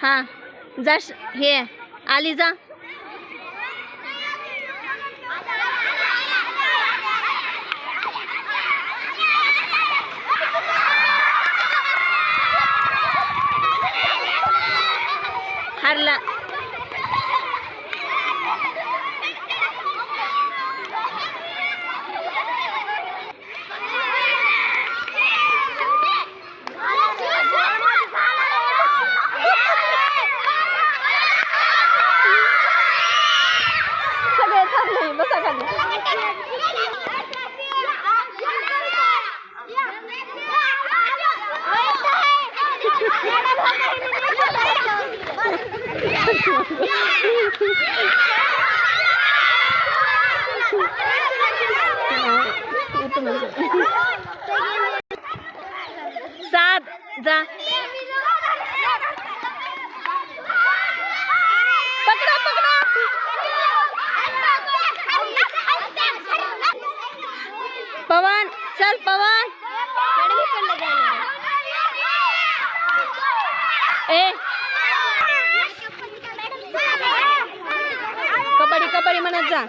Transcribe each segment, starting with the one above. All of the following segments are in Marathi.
हां जा हे आली जा. খালি সাদ যা पवन चल पवन. ए. कबड्डी कबड्डी म्हणत जा.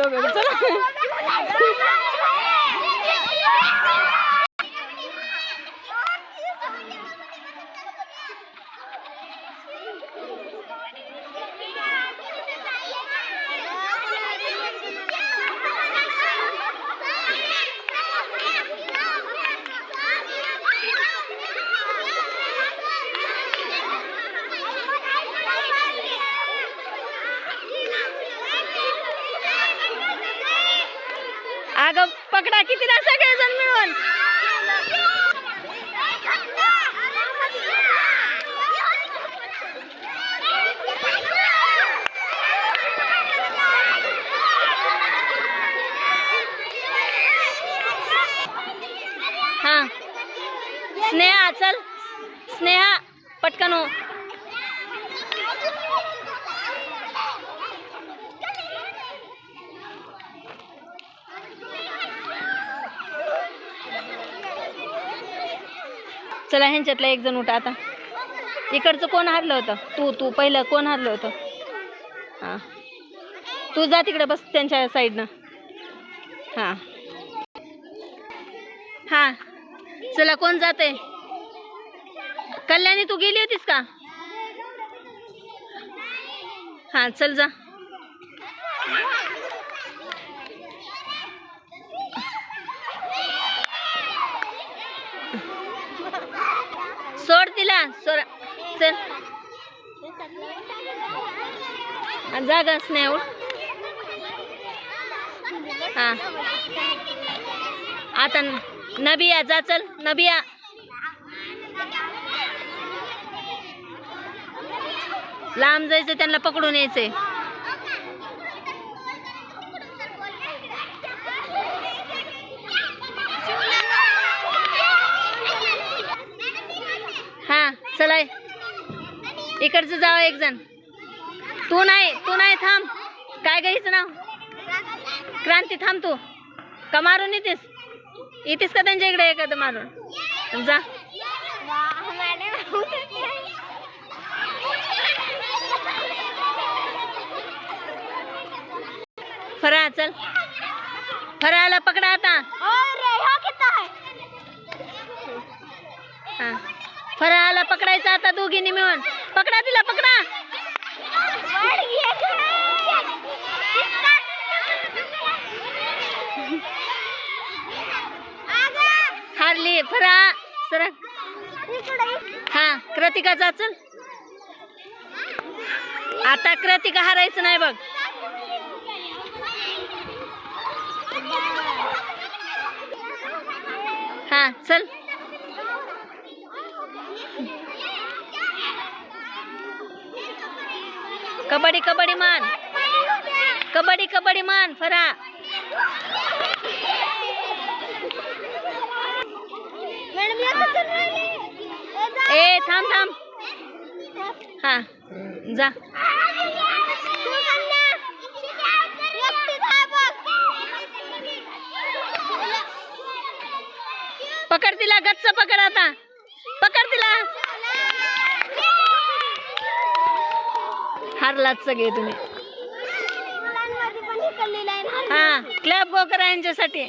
हारले दोघं चला अगं पकडा कितीला सगळेजण मिळून. हा. स्नेहा चल. स्नेहा पटकन हो. चला ह्यांच्यातला एक जण उठा आता. इकडचं कोण हारलं होतं? तू तू पहिलं कोण हारलं होतं? हां. तू जा तिकडे बस त्यांच्या साईडनं. हां. हां. चला कोण जाते कल्याणी तू गेली होतीस का? हां चल जा. सोड तिला सोड चल हा, जा ग स्नेह आता न- नबिया जा चल. नबिया. लांब जायचं त्यांना पकडून यायचंय हा चला इकडचं जावं एक जण. तू नाही तू नाही थांब. काय गाईचं नाव? क्रांती थांब तू. का मारून येतेस? येतेस का त्यांच्या इकडे एखादं मारून? जा. फरा चल. फराला पकडा आता. हा. फराला पकडायचं आता दोघींनी मिळून. पकडा तिला पकडा. हारली फरा सर. हा क्रतिका जा चल. आता कृतिका हारायचं नाही बघ. हा चल. कबड्डी कबड्डी मान. कबड्डी कबड्डी मान फरा. ए थांब थांब. हा जा. पकड तिला गच्च पकड आता. पकड तिला. हारलात सगळे तुम्ही. हा क्लॅप गो करा यांच्यासाठी.